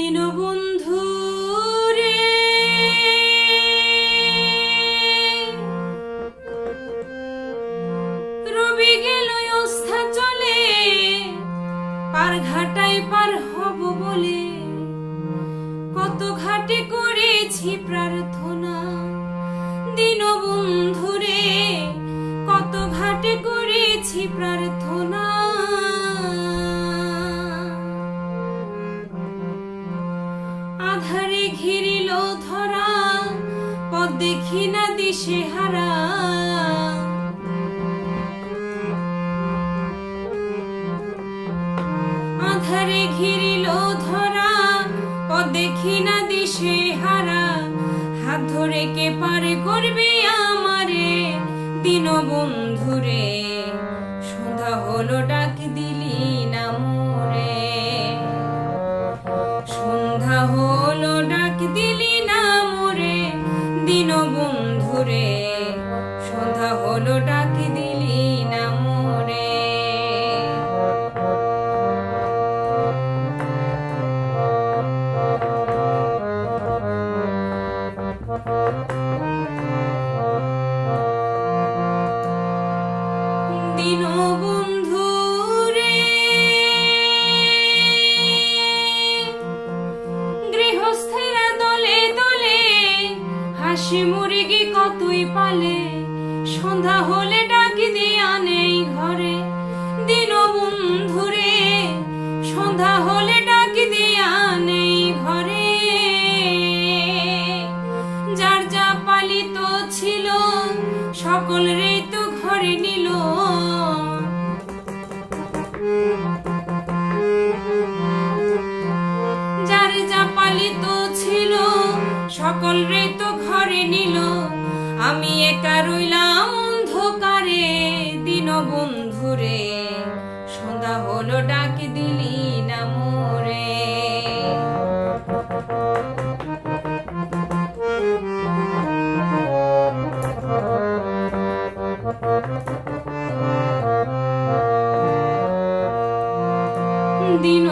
দীনবন্ধু রে। রবি গেল অস্থা চলে, পার ঘাটাই পার হব বলে। কত ঘাটে করেছি প্রার্থনা দীনবন্ধু রে, কত ঘাটে করেছি প্রার্থনা। দেখি না দিশে হারা আধারে ঘিরিল ধরা পদ দেখি না দিশে হারা হাত ধরে কে পারে করবে আমারে? দিন বন্ধুরে সন্ধ্যা হলো ডাক দিলি না হলো ডাক দিলি না মোরে হাসি মুরগি কতই পালে। সন্ধ্যা হলে ডাকি দিয়া নেই ঘরে। দিন বন্ধু রে সন্ধ্যা হলে ডাকি দিয়া নেই ঘরে। যার যা পালিত ছিল, সকল তো ঘরে নিল। যার যা পালিত ছিল, সকল রে তো ঘরে নিল। আমি একা রইলাম সন্ধ্যা হলো ডাক দিলি না মোরে। দিন